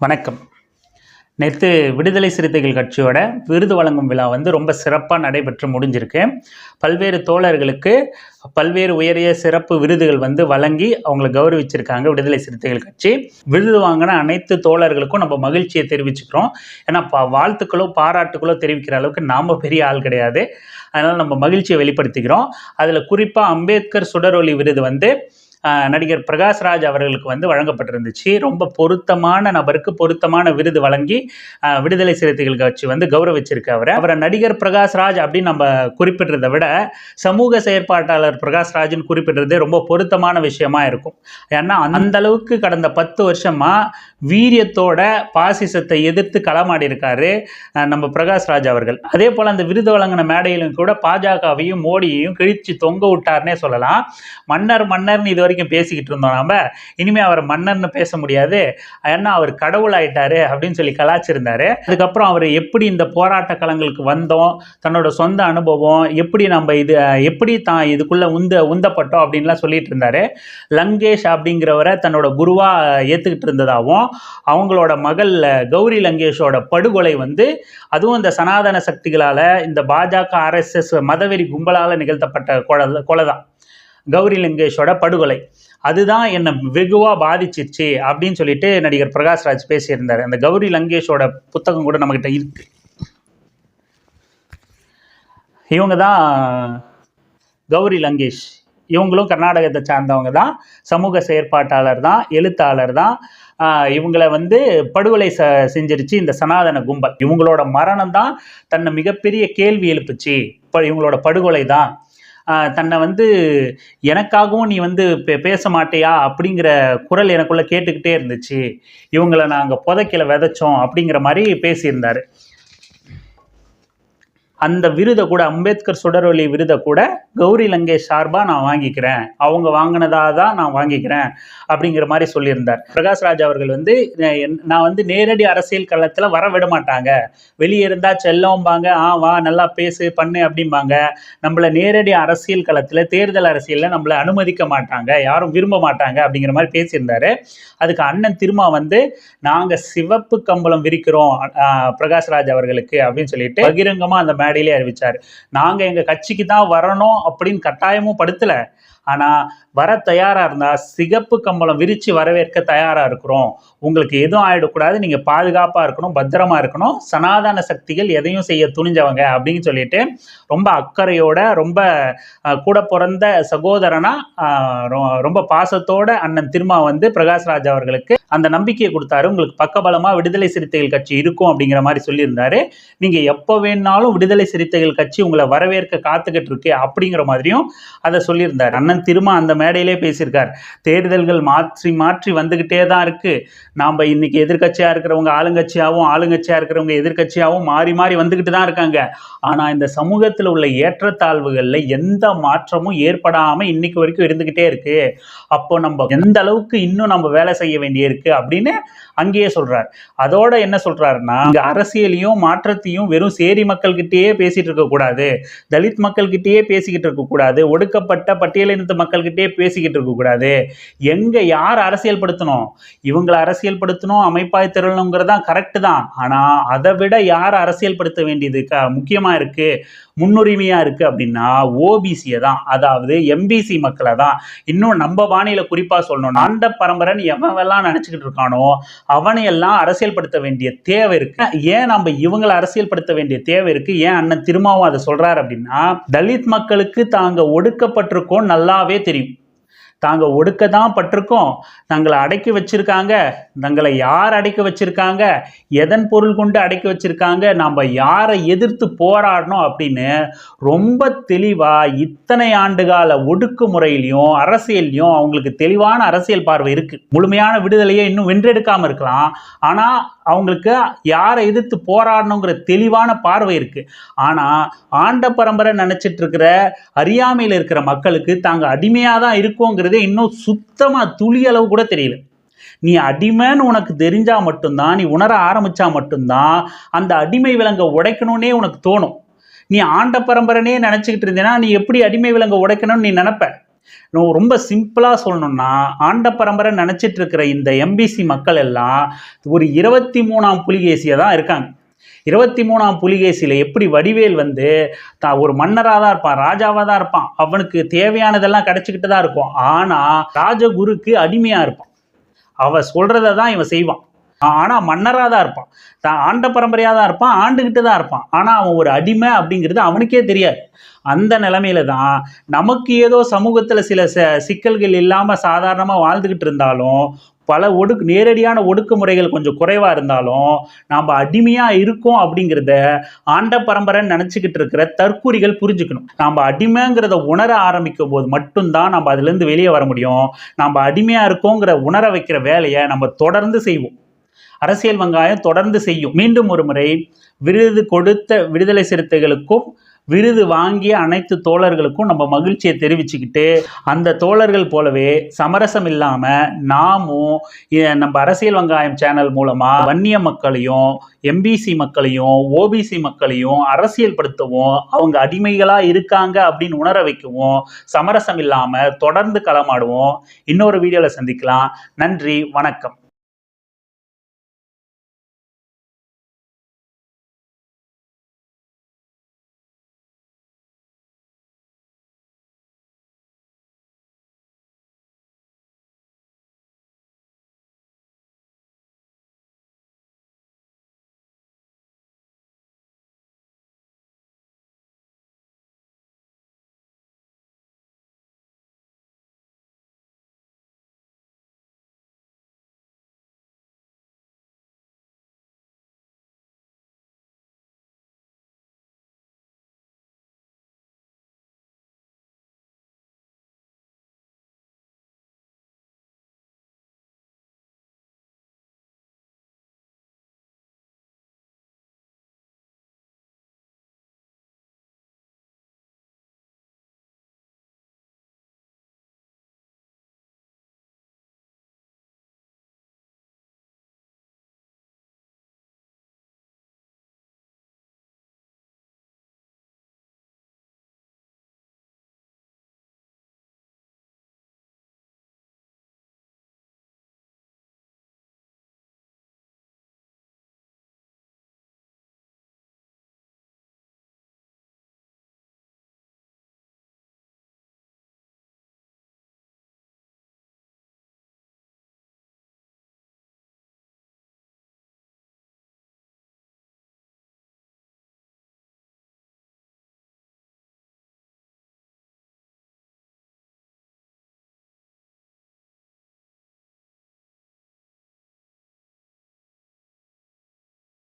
வணக்கம். நேற்று விடுதலை சிறுத்தைகள் கட்சியோட விருது வழங்கும் விழா வந்து ரொம்ப சிறப்பாக நடைபெற்று முடிஞ்சிருக்கு. பல்வேறு தோழர்களுக்கு பல்வேறு உயரிய சிறப்பு விருதுகள் வந்து வழங்கி அவங்களை கௌரவிச்சிருக்காங்க விடுதலை சிறுத்தைகள் கட்சி. விருது வாங்கின அனைத்து தோழர்களுக்கும் நம்ம மகிழ்ச்சியை தெரிவிச்சுக்கிறோம். ஏன்னா பா வாழ்த்துக்களோ பாராட்டுகளோ தெரிவிக்கிற அளவுக்கு நாம் பெரிய ஆள் கிடையாது. அதனால் நம்ம மகிழ்ச்சியை வெளிப்படுத்திக்கிறோம். அதில் குறிப்பாக அம்பேத்கர் சுடரொலி விருது வந்து நடிகர் பிரகாஷ்ராஜ் அவர்களுக்கு வந்து வழங்கப்பட்டிருந்துச்சு. ரொம்ப பொருத்தமான நபருக்கு பொருத்தமான விருது வழங்கி விடுதலை சிறுத்தைகள் கட்சி வந்து கௌரவிச்சிருக்கு அவரை. அவரை நடிகர் பிரகாஷ்ராஜ் அப்படின்னு நம்ம குறிப்பிடுறதை விட சமூக செயற்பாட்டாளர் பிரகாஷ்ராஜ்னு குறிப்பிடுறது ரொம்ப பொருத்தமான விஷயமா இருக்கும். ஏன்னா அந்த அளவுக்கு கடந்த பத்து வருஷமா வீரியத்தோட பாசிசத்தை எதிர்த்து களமாடி இருக்காரு நம்ம பிரகாஷ்ராஜ் அவர்கள். அதே போல் அந்த விருது வழங்கின மேடையிலும் கூட பாஜகவையும் மோடியையும் கிழிச்சு தொங்க விட்டார்னே சொல்லலாம். மன்னர் மன்னர்னு இது வரைக்கும் பேசிக்கிட்டு இருந்தோம் நாம். இனிமே அவர் மன்னர்னு பேச முடியாது. ஏன்னா அவர் கடவுள் ஆயிட்டாரு அப்படின்னு சொல்லி கலாச்சிருந்தாரு. அதுக்கப்புறம் அவர் எப்படி இந்த போராட்ட களங்களுக்கு வந்தோம் தன்னோட சொந்த அனுபவம் எப்படி நம்ம இது எப்படி தான் இதுக்குள்ளே உந்த உந்தப்பட்டோம் அப்படின்லாம் சொல்லிட்டு இருந்தாரு. லங்கேஷ் அப்படிங்கிறவரை தன்னோட குருவாக ஏற்றுக்கிட்டு இருந்ததாகவும் அவங்களோட மகள் கௌரி லங்கேஷோட படுகொலை வந்து அதுவும் இந்த சனாதன சக்திகளால் இந்த பாஜக ஆர்எஸ்எஸ் மதவெறி கும்பலால் நிகழ்த்தப்பட்ட கொலை கொலை தான் கௌரி லங்கேஷோட படுகொலை. அதுதான் என்னை வெகுவாக பாதிச்சிருச்சு அப்படின்னு சொல்லிட்டு நடிகர் பிரகாஷ்ராஜ் பேசியிருந்தார். அந்த கௌரி லங்கேஷோட புத்தகம் கூட நம்மக்கிட்ட இருக்கு. இவங்க தான் கௌரி லங்கேஷ் இவங்களும் கர்நாடகத்தை சார்ந்தவங்க தான் சமூக செயற்பாட்டாளர் தான் எழுத்தாளர் தான் இவங்களை வந்து படுகொலை ச செஞ்சிருச்சு இந்த சனாதன கும்பல். இவங்களோட மரணம் தான் தன்னை மிகப்பெரிய கேள்வி எழுப்புச்சு. இப்போ இவங்களோட படுகொலை தான் தன்னை வந்து எனக்காகவும் நீ வந்து பே- பேச மாட்டியா அப்படிங்கிற குரல் எனக்குள்ள கேட்டுக்கிட்டே இருந்துச்சு. இவங்களை நாங்கள் புதைக்கல விதைச்சோம் அப்படிங்கிற மாதிரி பேசியிருந்தாரு. அந்த விருதை கூட அம்பேத்கர் சுடரொலி விருதை கூட கௌரி லங்கேஷ் சார்பாக நான் வாங்கிக்கிறேன். அவங்க வாங்கினதாக தான் நான் வாங்கிக்கிறேன் அப்படிங்கிற மாதிரி சொல்லியிருந்தார். பிரகாஷ் ராஜ் அவர்கள் வந்து என்- நான் வந்து நேரடி அரசியல் களத்தில் வர விட மாட்டாங்க. வெளியே இருந்தால் செல்லம்பாங்க. ஆ வா நல்லா பேசு பண்ணு அப்படிம்பாங்க. நம்மளை நேரடி அரசியல் களத்தில் தேர்தல் அரசியலில் நம்மளை அனுமதிக்க மாட்டாங்க. யாரும் விரும்ப மாட்டாங்க அப்படிங்கிற மாதிரி பேசியிருந்தார். அதுக்கு அண்ணன் திருமா வந்து நாங்கள் சிவப்பு கம்பளம் விரிக்கிறோம் பிரகாஷ் ராஜ் அவர்களுக்கு அப்படின்னு சொல்லிட்டு பகிரங்கமாக அந்த மேடையிலே அறிவிச்சார். நாங்கள் எங்கள் கட்சிக்கு தான் வரணும் அப்படின்னு கட்டாயமும் படுத்தலை. ஆனால் வர தயாராக இருந்தால் சிகப்பு கம்பளம் விரித்து வரவேற்க தயாராக இருக்கிறோம். உங்களுக்கு எதுவும் ஆகிடக்கூடாது நீங்கள் பாதுகாப்பாக இருக்கணும் பத்திரமா இருக்கணும். சனாதன சக்திகள் எதையும் செய்ய துணிஞ்சவங்க அப்படின்னு சொல்லிட்டு ரொம்ப அக்கறையோட ரொம்ப கூட பிறந்த சகோதரனா ரொ- ரொம்ப பாசத்தோட அண்ணன் திருமா வந்து பிரகாஷ்ராஜ் அவர்களுக்கு அந்த நம்பிக்கையை கொடுத்தாரு. உங்களுக்கு பக்கபலமாக விடுதலை சிறுத்தைகள் கட்சி இருக்கும் அப்படிங்கிற மாதிரி சொல்லியிருந்தாரு. நீங்கள் எப்போ வேணாலும் விடுதலை சிறுத்தைகள் கட்சி உங்களை வரவேற்க காத்துக்கிட்டு இருக்கு அப்படிங்கிற மாதிரியும் அதை சொல்லியிருந்தார். அண்ணன் திருமா அந்த மேடையிலே பேசியிருக்கார். தேர்தல்கள் மாற்றி மாற்றி வந்துக்கிட்டே தான் இருக்கு. நாம் இன்னைக்கு எதிர்கட்சியாக இருக்கிறவங்க ஆளுங்கட்சியாகவும் ஆளுங்கட்சியாக இருக்கிறவங்க எதிர்க்கட்சியாகவும் மாறி மாறி வந்துக்கிட்டு தான் இருக்காங்க. ஆனால் இந்த சமூகத்தில் உள்ள ஏற்றத்தாழ்வுகளில் எந்த மாற்றமும் ஏற்படாமல் இன்னைக்கு வரைக்கும் இருந்துக்கிட்டே இருக்கு. அப்போ நம்ம எந்த அளவுக்கு இன்னும் நம்ம வேலை செய்ய வேண்டியிருக்கு அப்படின்னு அங்கேயே சொல்றார். அதோட என்ன சொல்றாருன்னா இங்க அரசியலையும் மாற்றத்தையும் வெறும் சேரி மக்கள்கிட்டயே பேசிட்டு இருக்க கூடாது. தலித் மக்கள்கிட்டயே பேசிக்கிட்டு இருக்க கூடாது. ஒடுக்கப்பட்ட பட்டியலினத்து மக்கள்கிட்டயே பேசிக்கிட்டு இருக்க கூடாது. எங்க யார் அரசியல் படுத்தணும்? இவங்களை அரசியல் படுத்தணும் அமைப்பாய் திரளணுங்கிறது தான் கரெக்ட் தான். ஆனா அதை விட யார் அரசியல் படுத்த வேண்டியது? க முக்கியமா இருக்கு. முன்னுரிமையா இருக்கு அப்படின்னா ஓபிசியை தான். அதாவது எம்பிசி மக்களை தான். இன்னும் நம்ம பாணியில குறிப்பா சொல்லணும் அந்த பரம்பரைன்னு எவன்லாம் நினைச்சுக்கிட்டு இருக்கானோ அவனையெல்லாம் அரசியல்படுத்த வேண்டிய தேவை இருக்கு. ஏன் நம்ம இவங்களை அரசியல் படுத்த வேண்டிய தேவை இருக்கு? ஏன் அண்ணன் திருமாவும் அதை சொல்றாரு அப்படின்னா தலித் மக்களுக்கு தாங்க ஒடுக்கப்பட்டிருக்கோம் நல்லாவே தெரியும். தாங்கள் ஒடுக்க தான் பட்டிருக்கோம். தங்களை அடக்கி வச்சிருக்காங்க. தங்களை யார் அடக்கி வச்சிருக்காங்க? எதன் பொருள் கொண்டு அடக்கி வச்சிருக்காங்க? நம்ம யாரை எதிர்த்து போராடணும் அப்படின்னு ரொம்ப தெளிவாக இத்தனை ஆண்டுகால ஒடுக்குமுறையிலையும் அரசியல்லையும் அவங்களுக்கு தெளிவான அரசியல் பார்வை இருக்குது முழுமையான விடுதலையை இன்னும் வென்றெடுக்காமல் இருக்கலாம். ஆனால் அவங்களுக்கு யாரை எதிர்த்து போராடணுங்கிற தெளிவான பார்வை இருக்குது ஆனால் ஆண்ட பரம்பரை நினச்சிட்டு இருக்கிற அறியாமையில் இருக்கிற மக்களுக்கு தாங்க அடிமையாக தான் இருக்கோங்கிறதே இன்னும் சுத்தமாக துளி அளவு கூட தெரியல. நீ அடிமைன்னு உனக்கு தெரிஞ்சா மட்டும்தான் நீ உணர ஆரம்பிச்சா மட்டும்தான் அந்த அடிமை விலங்கை உடைக்கணும்னே உனக்கு தோணும். நீ ஆண்ட பரம்பரனே நினச்சிக்கிட்டு இருந்தேன்னா நீ எப்படி அடிமை விலங்கை உடைக்கணும்னு நீ நினப்ப? இன்னும் ரொம்ப சிம்பிளாக சொல்லணும்னா ஆண்ட பரம்பரை நினச்சிட்டு இருக்கிற இந்த எம்பிசி மக்கள் எல்லாம் ஒரு இருபத்தி மூணாம் புலிகேசியை தான் இருக்காங்க. இருபத்தி மூணாம் புலிகேசியில் எப்படி வடிவேல் வந்து தா ஒரு மன்னராக தான் இருப்பான் ராஜாவாக தான் இருப்பான் அவனுக்கு தேவையானதெல்லாம் கிடைச்சிக்கிட்டு தான் இருக்கும். ஆனால் ராஜகுருக்கு அடிமையாக இருப்பான். அவன் சொல்கிறத தான் இவன் செய்வான். ஆனால் மன்னராக தான் இருப்பான். தான் ஆண்ட பரம்பரையாக தான் இருப்பான் ஆண்டுகிட்டு தான் இருப்பான். ஆனால் அவன் ஒரு அடிமை அப்படிங்கிறது அவனுக்கே தெரியாது. அந்த நிலமையில தான் நமக்கு ஏதோ சமூகத்தில் சில ச சிக்கல்கள் இல்லாமல் சாதாரணமாக வாழ்ந்துக்கிட்டு இருந்தாலும் பல ஒடுக்கு நேரடியான ஒடுக்குமுறைகள் கொஞ்சம் குறைவாக இருந்தாலும் நாம் அடிமையாக இருக்கோம் அப்படிங்கிறத ஆண்ட பரம்பரைன்னு நினச்சிக்கிட்டு இருக்கிற தற்கூரிகள் புரிஞ்சுக்கணும். நாம் அடிமைங்கிறத உணர ஆரம்பிக்கும் போது மட்டும்தான் நம்ம அதுலேருந்து வெளியே வர முடியும். நாம் அடிமையாக இருக்கோங்கிற உணர வைக்கிற வேலையை நம்ம தொடர்ந்து செய்வோம். அரசியல் வெங்காயம் தொடர்ந்து செய்யும். மீண்டும் ஒரு முறை விருது கொடுத்த விடுதலை சிறுத்தைகளுக்கும் விருது வாங்கிய அனைத்து தோழர்களுக்கும் நம்ம மகிழ்ச்சியை தெரிவிச்சுக்கிட்டு அந்த தோழர்கள் போலவே சமரசம் இல்லாமல் நாமும் நம்ம அரசியல் வெங்காயம் சேனல் மூலமாக வன்னிய மக்களையும் எம்பிசி மக்களையும் ஓபிசி மக்களையும் அரசியல்படுத்தவும் அவங்க அடிமைகளாக இருக்காங்க அப்படின்னு உணர வைக்கவும் சமரசம் இல்லாமல் தொடர்ந்து களமாடுவோம். இன்னொரு வீடியோவில் சந்திக்கலாம். நன்றி வணக்கம்.